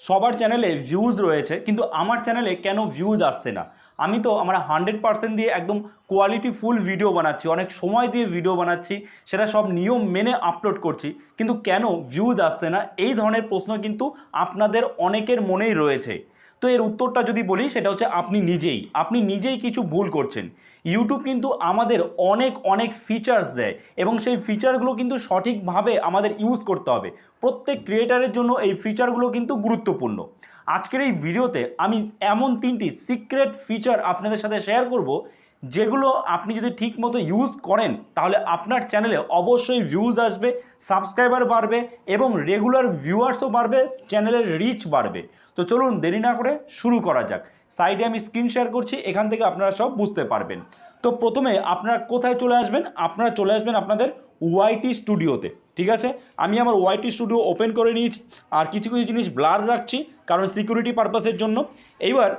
সবার চ্যানেলে ভিউজ রয়েছে কিন্তু আমার চ্যানেলে কেন ভিউজ আসছে না? আমি তো আমার হান্ড্রেড পার্সেন্ট দিয়ে একদম কোয়ালিটি ফুল ভিডিও বানাচ্ছি, অনেক সময় দিয়ে ভিডিও বানাচ্ছি, সেটা সব নিয়ম মেনে আপলোড করছি, কিন্তু কেন ভিউজ আসছে না? এই ধরনের প্রশ্ন কিন্তু আপনাদের অনেকের মনেই রয়েছে। তো এর উত্তরটা যদি বলি, সেটা হচ্ছে আপনি নিজেই আপনি নিজেই কিছু ভুল করছেন। ইউটিউব কিন্তু আমাদের অনেক অনেক ফিচার্স দেয় এবং সেই ফিচারগুলো কিন্তু সঠিকভাবে আমাদের ইউজ করতে হবে। প্রত্যেক ক্রিয়েটারের জন্য এই ফিচারগুলো কিন্তু গুরুত্বপূর্ণ। আজকের এই ভিডিওতে আমি এমন তিনটি সিক্রেট ফিচার আপনাদের সাথে শেয়ার করব, যেগুলো আপনি যদি ঠিক মতো ইউজ করেন, তাহলে আপনার চ্যানেলে অবশ্যই ভিউজ আসবে, সাবস্ক্রাইবার বাড়বে এবং রেগুলার ভিউয়ার্সও বাড়বে, চ্যানেলের রিচ বাড়বে। তো চলুন দেরি না করে শুরু করা যাক। সাইডে আমি স্ক্রিন শেয়ার করছি, এখান থেকে আপনারা সব বুঝতে পারবেন। তো প্রথমে আপনারা কোথায় চলে আসবেন? আপনারা চলে আসবেন আপনাদের ওয়াইটি স্টুডিওতে। ঠিক আছে? আমি আমার ওয়াইটি স্টুডিও ওপেন করে নিয়েছি। আর কিছু কিছু জিনিস ব্লার রাখছি, কারণ সিকিউরিটি পারপাসের জন্য। এইবার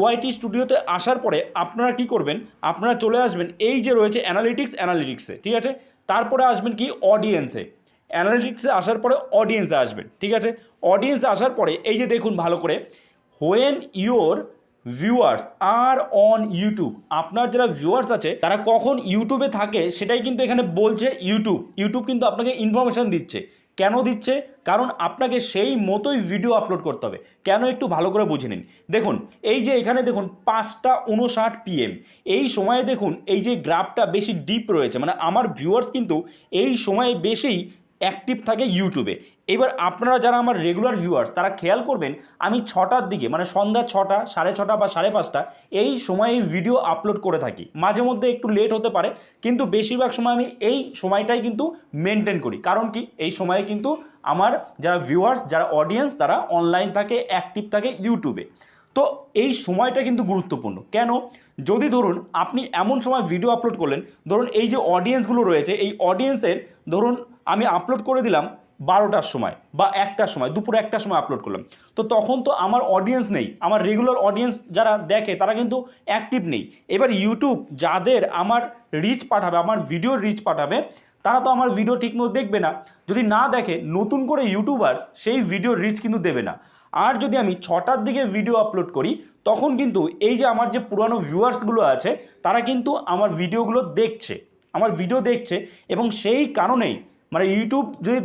ওয়াইটি স্টুডিওতে আসার পরে আপনারা কি করবেন? আপনারা চলে আসবেন এই যে রয়েছে অ্যানালিটিক্স অ্যানালিটিক্সে ঠিক আছে? তারপরে আসবেন কি? অডিয়েন্সে অ্যানালিটিক্সে আসার পরে অডিয়েন্সে আসবেন, ঠিক আছে? অডিয়েন্সে আসার পরে এই যে দেখুন ভালো করে when your viewers are on YouTube আপনার যারা ভিউয়ার্স আছে, তারা কখন ইউটিউবে থাকে সেটাই কিন্তু এখানে বলছে ইউটিউব ইউটিউব কিন্তু আপনাকে ইনফরমেশান দিচ্ছে। কেন দিচ্ছে? কারণ আপনাকে সেই মতোই ভিডিও আপলোড করতে হবে। কেন একটু ভালো করে বুঝে নিন। দেখুন, এই যে এখানে দেখুন, পাঁচটা উনষাট পিএম এই সময়ে দেখুন, এই যে গ্রাফটা বেশি ডিপ রয়েছে মানে আমার ভিউয়ার্স কিন্তু এই সময়ে বেশি অ্যাক্টিভ থাকে ইউটিউবে এবার আপনারা যারা আমার রেগুলার ভিউয়ার্স তারা খেয়াল করবেন, আমি ছটার দিকে মানে সন্ধ্যা ছটা, সাড়ে ছটা বা সাড়ে পাঁচটা, এই সময়ে ভিডিও আপলোড করে থাকি। মাঝে মধ্যে একটু লেট হতে পারে, কিন্তু বেশিরভাগ সময় আমি এই সময়টাই কিন্তু মেনটেন করি। কারণ কি? এই সময়ে কিন্তু আমার যারা ভিউয়ার্স যারা অডিয়েন্স তারা অনলাইন থাকে অ্যাক্টিভ থাকে ইউটিউবে তো এই সময়টা কিন্তু গুরুত্বপূর্ণ। কেন? যদি ধরুন আপনি এমন সময় ভিডিও আপলোড করলেন, ধরুন এই যে অডিয়েন্সগুলো রয়েছে, এই অডিয়েন্সের ধরুন আমি আপলোড করে দিলাম বারোটার সময় বা একটার সময়, দুপুর একটার সময় আপলোড করলাম। তো তখন তো আমার অডিয়েন্স নেই, আমার রেগুলার অডিয়েন্স যারা দেখে তারা কিন্তু অ্যাক্টিভ নেই। এবার ইউটিউব যাদের আমার রিচ পাঠাবে, আমার ভিডিওর রিচ পাঠাবে, তারা তো আমার ভিডিও ঠিকমতো দেখবে না। যদি না দেখে, নতুন করে ইউটিউবার সেই ভিডিও রিচ কিন্তু দেবে না। আর যদি আমি ছটার দিকে ভিডিও আপলোড করি, তখন কিন্তু এই যে আমার যে পুরানো ভিউয়ার্সগুলো আছে, তারা কিন্তু আমার ভিডিওগুলো দেখছে, আমার ভিডিও দেখছে এবং সেই কারণেই মানে ইউটিউব যদি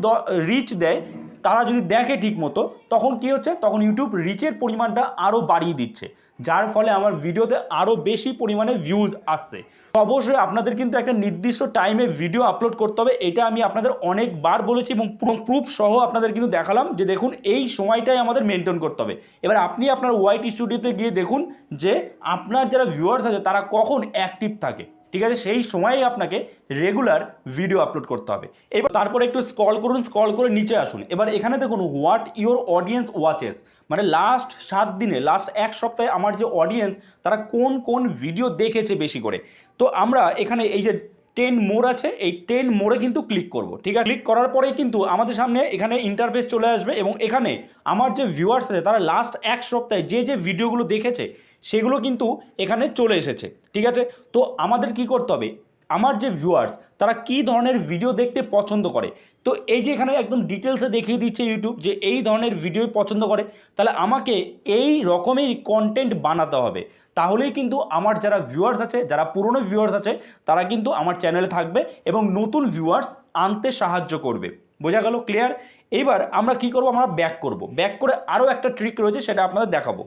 রিচ দেয় তারা যদি দেখে ঠিক মতো তখন কী হচ্ছে? তখন ইউটিউব রিচের পরিমাণটা আরও বাড়িয়ে দিচ্ছে। যার ফলে আমার ভিডিওতে আরও বেশি পরিমাণে ভিউজ আসছে। অবশ্যই আপনাদের কিন্তু একটা নির্দিষ্ট টাইমে ভিডিও আপলোড করতে হবে। এটা আমি আপনাদের অনেকবার বলেছি এবং প্রুফ সহ আপনাদের কিন্তু দেখালাম যে দেখুন, এই সময়টাই আমাদের মেনটেন করতে হবে। এবার আপনি আপনার ওয়াইটি স্টুডিওতে গিয়ে দেখুন যে আপনার যারা ভিউয়ার্স আছে, তারা কখন অ্যাক্টিভ থাকে। ঠিক আছে? সেই সময়েই আপনাকে রেগুলার ভিডিও আপলোড করতে হবে। এবার তারপরে একটু স্ক্রল করুন স্ক্রল করে নিচে আসুন। এবার এখানে দেখুন হোয়াট ইওর অডিয়েন্স ওয়াচেস মানে লাস্ট সাত দিনে লাস্ট এক সপ্তাহে আমার যে অডিয়েন্স তারা কোন কোন ভিডিও দেখেছে বেশি করে? তো আমরা এখানে এই যে টেন মোর আছে, এই টেন মোড়ে কিন্তু ক্লিক করব, ঠিক আছে? ক্লিক করার পরে কিন্তু আমাদের সামনে এখানে ইন্টারফেস চলে আসবে এবং এখানে আমার যে ভিউয়ার্স আছে, তারা লাস্ট এক সপ্তাহে যে যে ভিডিওগুলো দেখেছে, সেগুলো কিন্তু এখানে চলে এসেছে, ঠিক আছে? তো আমাদের কি করতে হবে? আমার যে ভিউয়ার্স তারা কি ধরনের ভিডিও দেখতে পছন্দ করে? তো এই যে এখানে একদম ডিটেলসে দেখিয়ে দিচ্ছে ইউটিউব যে এই ধরনের ভিডিও পছন্দ করে, তাহলে আমাকে এই রকমের কন্টেন্ট বানাতে হবে। তাহলেই কিন্তু আমার যারা ভিউয়ার্স আছে, যারা পুরনো ভিউয়ার্স আছে, তারা কিন্তু আমার চ্যানেলে থাকবে এবং নতুন ভিউয়ার্স আনতে সাহায্য করবে। বোঝা গেল ক্লিয়ার এইবার আমরা কি করব? আমরা ব্যাক করব। ব্যাক করে আরও একটা ট্রিক রয়েছে, সেটা আপনাদের দেখাবো।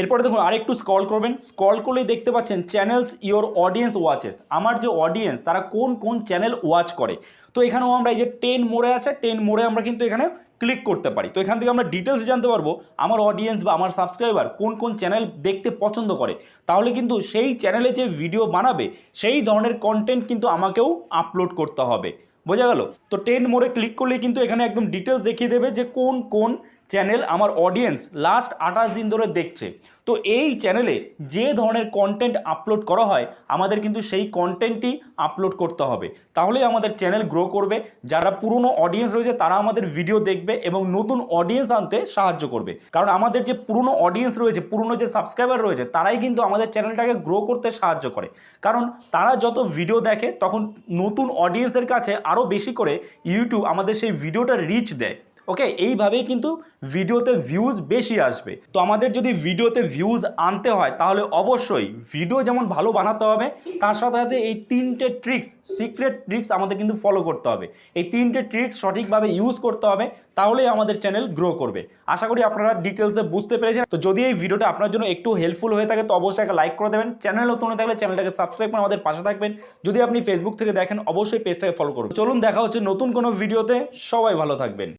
এরপরে দেখুন আরেকটু স্ক্রল করবেন। স্ক্রল করলেই দেখতে পাচ্ছেন চ্যানেলস ইওর অডিয়েন্স ওয়াচেস আমার যে অডিয়েন্স তারা কোন কোন চ্যানেল ওয়াচ করে? তো এখানেও আমরা এই যে টেন মোড়ে আছে টেন মোড়ে আমরা কিন্তু এখানে ক্লিক করতে পারি। তো এখান থেকে আমরা ডিটেলস জানতে পারব, আমার অডিয়েন্স বা আমার সাবস্ক্রাইবার কোন কোন চ্যানেল দেখতে পছন্দ করে। তাহলে কিন্তু সেই চ্যানেলে যে ভিডিও বানাবে, সেই ধরনের কন্টেন্ট কিন্তু আমাকেও আপলোড করতে হবে। বোঝা গেল? তো টেন মোড়ে ক্লিক করলে কিন্তু এখানে একদম ডিটেলস দেখিয়ে দেবে যে কোন কোন চ্যানেল আমার অডিয়েন্স লাস্ট আঠাশ দিন ধরে দেখছে। তো এই চ্যানেলে যে ধরনের কন্টেন্ট আপলোড করা হয়, আমাদের কিন্তু সেই কন্টেন্টই আপলোড করতে হবে। তাহলেই আমাদের চ্যানেল গ্রো করবে। যারা পুরনো অডিয়েন্স রয়েছে, তারা আমাদের ভিডিও দেখবে এবং নতুন অডিয়েন্স আনতে সাহায্য করবে। কারণ আমাদের যে পুরনো অডিয়েন্স রয়েছে, পুরনো যে সাবস্ক্রাইবার রয়েছে, তারাই কিন্তু আমাদের চ্যানেলটাকে গ্রো করতে সাহায্য করে। কারণ তারা যত ভিডিও দেখে, তখন নতুন অডিয়েন্সের কাছে আরও বেশি করে ইউটিউব আমাদের সেই ভিডিওটা রিচ দেয়। ওকে এইভাবেই কিন্তু ভিডিওতে ভিউজ বেশি আসবে। তো আমাদের যদি ভিডিওতে ভিউজ আনতে হয়, তাহলে অবশ্যই ভিডিও যেমন ভালো বানাতে হবে, তার সাথে সাথে এই তিনটে ট্রিক্স সিক্রেট ট্রিক্স আমাদের কিন্তু ফলো করতে হবে। এই তিনটে ট্রিক্স সঠিকভাবে ইউজ করতে হবে, তাহলেই আমাদের চ্যানেল গ্রো করবে। আশা করি আপনারা ডিটেলসে বুঝতে পেরেছেন। তো যদি এই ভিডিওটা আপনার জন্য একটু হেল্পফুল হয়ে থাকে, তো অবশ্যই একটা লাইক করে দেবেন। চ্যানেল নতুন থাকলে চ্যানেলটাকে সাবস্ক্রাইব করে আমাদের পাশে থাকবেন। যদি আপনি ফেসবুক থেকে দেখেন, অবশ্যই পেজটাকে ফলো করুন। চলুন দেখা হচ্ছে নতুন কোনো ভিডিওতে সবাই ভালো থাকবেন।